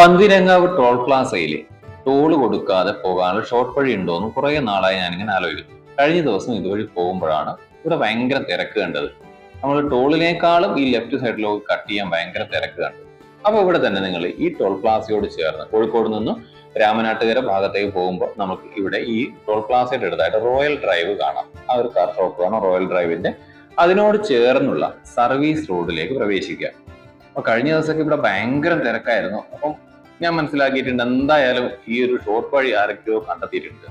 Panthirankavu toll പ്ലാസയിൽ toll കൊടുക്കാതെ പോകാനുള്ള short വഴി ഉണ്ടോ എന്ന് കുറെ നാളായി ഞാനിങ്ങനെ ആലോചിക്കുന്നു. കഴിഞ്ഞ ദിവസം ഇതുവഴി പോകുമ്പോഴാണ് ഇവിടെ ഭയങ്കര തിരക്ക് കണ്ടത്. നമ്മൾ ടോളിനേക്കാളും ഈ ലെഫ്റ്റ് സൈഡിലേക്ക് കട്ട് ചെയ്യാൻ ഭയങ്കര തിരക്ക് കണ്ടു അപ്പൊ ഇവിടെ തന്നെ നിങ്ങൾ ഈ ടോൾ പ്ലാസയോട് ചേർന്ന് കോഴിക്കോട് നിന്നും രാമനാട്ടുകര ഭാഗത്തേക്ക് പോകുമ്പോൾ നമുക്ക് ഇവിടെ ഈ ടോൾ പ്ലാസയുടെ അടുത്തായിട്ട് റോയൽ ഡ്രൈവ് കാണാം. ആ ഒരു കാർ ഷോപ്പ് ആണ് റോയൽ ഡ്രൈവിന്റെ അതിനോട് ചേർന്നുള്ള സർവീസ് റോഡിലേക്ക് പ്രവേശിക്കുക. അപ്പൊ കഴിഞ്ഞ ദിവസമൊക്കെ ഇവിടെ ഭയങ്കര തിരക്കായിരുന്നു. അപ്പം ഞാൻ മനസ്സിലാക്കിയിട്ടുണ്ട് എന്തായാലും ഈ ഒരു ഷോർട്ട് വഴി ആരൊക്കെയോ കണ്ടെത്തിയിട്ടുണ്ട്.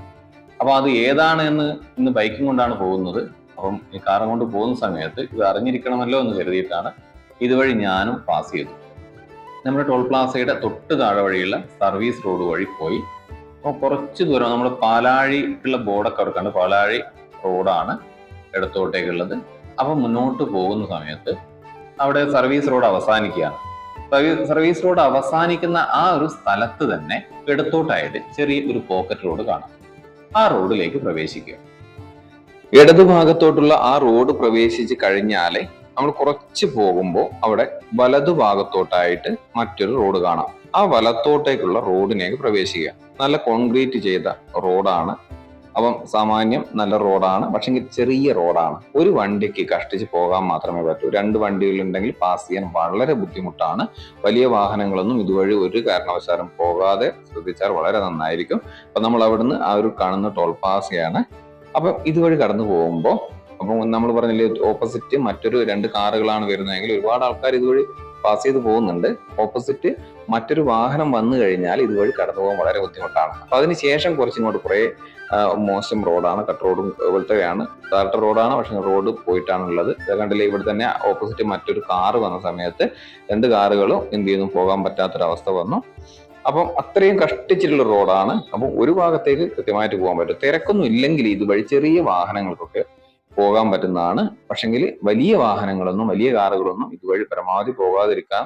അപ്പൊ അത് ഏതാണ് എന്ന് ഇന്ന് ബൈക്കും കൊണ്ടാണ് പോകുന്നത്. അപ്പം ഈ കാറും കൊണ്ട് പോകുന്ന സമയത്ത് ഇത് അറിഞ്ഞിരിക്കണമല്ലോ എന്ന് കരുതിയിട്ടാണ് ഇതുവഴി ഞാനും പാസ് ചെയ്തു നമ്മുടെ ടോൾ പ്ലാസയുടെ തൊട്ട് താഴെ വഴിയുള്ള സർവീസ് റോഡ് വഴി പോയി. അപ്പോൾ കുറച്ച് ദൂരം നമ്മൾ പാലാഴി ഉള്ള ബോർഡൊക്കെ അവിടെ പാലാഴി റോഡാണ് ഇടത്തോട്ടേക്കുള്ളത്. അപ്പം മുന്നോട്ട് പോകുന്ന സമയത്ത് അവിടെ സർവീസ് റോഡ് അവസാനിക്കുകയാണ്. സർവീസ് റോഡ് അവസാനിക്കുന്ന ആ ഒരു സ്ഥലത്ത് തന്നെ ഇടത്തോട്ടായിട്ട് ചെറിയ ഒരു പോക്കറ്റ് റോഡ് കാണാം. ആ റോഡിലേക്ക് പ്രവേശിക്കുക. ഇടതുഭാഗത്തോട്ടുള്ള ആ റോഡ് പ്രവേശിച്ച് കഴിഞ്ഞാലേ നമ്മൾ കുറച്ച് പോകുമ്പോൾ അവിടെ വലതുഭാഗത്തോട്ടായിട്ട് മറ്റൊരു റോഡ് കാണാം. ആ വലത്തോട്ടേക്കുള്ള റോഡിനേക്ക് പ്രവേശിക്കുക. നല്ല കോൺക്രീറ്റ് ചെയ്ത റോഡാണ് അപ്പം സാമാന്യം നല്ല റോഡാണ് പക്ഷെങ്കിൽ ചെറിയ റോഡാണ്. ഒരു വണ്ടിക്ക് കഷ്ടിച്ച് പോകാൻ മാത്രമേ പറ്റൂ. രണ്ട് വണ്ടികളുണ്ടെങ്കിൽ പാസ് ചെയ്യാൻ വളരെ ബുദ്ധിമുട്ടാണ്. വലിയ വാഹനങ്ങളൊന്നും ഇതുവഴി ഒരു കാരണവശാലും പോകാതെ ശ്രദ്ധിച്ചാൽ വളരെ നന്നായിരിക്കും. അപ്പൊ നമ്മൾ അവിടുന്ന് ആ ഒരു കാണുന്ന ടോൾ പാസയാണ്. അപ്പം ഇതുവഴി കടന്നു പോകുമ്പോൾ അപ്പം നമ്മൾ പറഞ്ഞില്ലേ ഓപ്പോസിറ്റ് മറ്റൊരു രണ്ട് കാറുകളാണ് വരുന്നതെങ്കിൽ ഒരുപാട് ആൾക്കാർ ഇതുവഴി പാസ് ചെയ്ത് പോകുന്നുണ്ട്. ഓപ്പോസിറ്റ് മറ്റൊരു വാഹനം വന്നു കഴിഞ്ഞാൽ ഇതുവഴി കടന്നു പോകാൻ വളരെ ബുദ്ധിമുട്ടാണ്. അപ്പൊ അതിനുശേഷം കുറച്ചിങ്ങോട്ട് കുറേ മോശം റോഡാണ് കട്ട് റോഡും പോലത്തെയാണ്. താഴ്ത്ത റോഡാണ് പക്ഷെ റോഡ് പോയിട്ടാണുള്ളത്. കണ്ടില്ല ഇവിടെ തന്നെ ഓപ്പോസിറ്റ് മറ്റൊരു കാറ് വന്ന സമയത്ത് രണ്ട് കാറുകളും എന്ത് ചെയ്യുന്നു പോകാൻ പറ്റാത്തൊരവസ്ഥ വന്നു. അപ്പം അത്രയും കഷ്ടിച്ചിട്ടുള്ള റോഡാണ് അപ്പം ഒരു ഭാഗത്തേക്ക് കൃത്യമായിട്ട് പോകാൻ പറ്റും. തിരക്കൊന്നും ഇല്ലെങ്കിൽ ഇതുവഴി ചെറിയ വാഹനങ്ങൾക്കൊക്കെ പോകാൻ പറ്റുന്നതാണ്. പക്ഷെങ്കിൽ വലിയ വാഹനങ്ങളൊന്നും വലിയ കാറുകളൊന്നും ഇതുവഴി പരമാവധി പോകാതിരിക്കാൻ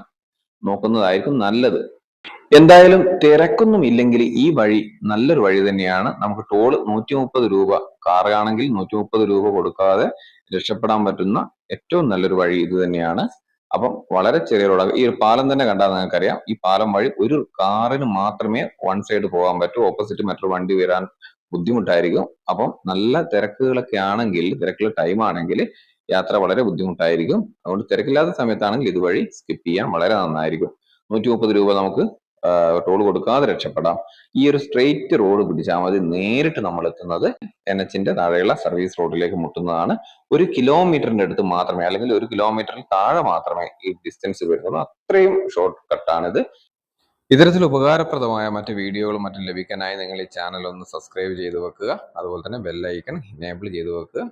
നോക്കുന്നതായിരിക്കും നല്ലത്. എന്തായാലും തിരക്കൊന്നും ഇല്ലെങ്കിൽ ഈ വഴി നല്ലൊരു വഴി തന്നെയാണ്. നമുക്ക് ടോൾ നൂറ്റി മുപ്പത് രൂപ കാറാണെങ്കിൽ നൂറ്റി മുപ്പത് രൂപ കൊടുക്കാതെ രക്ഷപ്പെടാൻ പറ്റുന്ന ഏറ്റവും നല്ലൊരു വഴി ഇത് തന്നെയാണ്. അപ്പം വളരെ ചെറിയ റോഡ് ഈ ഒരു പാലം തന്നെ കണ്ടാൽ നിങ്ങൾക്കറിയാം. ഈ പാലം വഴി ഒരു കാറിന് മാത്രമേ വൺ സൈഡ് പോകാൻ പറ്റൂ. ഓപ്പോസിറ്റ് മറ്റൊരു വണ്ടി വരാൻ ബുദ്ധിമുട്ടായിരിക്കും. അപ്പം നല്ല തിരക്കുകളൊക്കെ ആണെങ്കിൽ തിരക്കുള്ള ടൈം ആണെങ്കിൽ യാത്ര വളരെ ബുദ്ധിമുട്ടായിരിക്കും. അതുകൊണ്ട് തിരക്കില്ലാത്ത സമയത്താണെങ്കിൽ ഇതുവഴി സ്കിപ്പ് ചെയ്യാൻ വളരെ നന്നായിരിക്കും. നൂറ്റി മുപ്പത് രൂപ നമുക്ക് ടോൾ കൊടുക്കാതെ രക്ഷപ്പെടാം. ഈ ഒരു സ്ട്രെയിറ്റ് റോഡ് പിടിച്ചാൽ മതി. നേരിട്ട് നമ്മൾ എത്തുന്നത് എൻ എച്ചിന്റെ താഴെയുള്ള സർവീസ് റോഡിലേക്ക് മുട്ടുന്നതാണ്. ഒരു കിലോമീറ്ററിന്റെ അടുത്ത് മാത്രമേ അല്ലെങ്കിൽ ഒരു കിലോമീറ്ററിൽ താഴെ മാത്രമേ ഈ ഡിസ്റ്റൻസ് വരുന്നുള്ളൂ. അത്രയും ഷോർട്ട് കട്ടാണിത് ഇത്തരത്തിൽ ഉപകാരപ്രദമായ മറ്റ് വീഡിയോകളും മറ്റും ലഭിക്കാനായി നിങ്ങൾ ഈ ചാനൽ ഒന്ന് സബ്സ്ക്രൈബ് ചെയ്ത് വെക്കുക. അതുപോലെ തന്നെ ബെല്ലൈക്കൺ എനേബിൾ ചെയ്ത് വെക്കുക.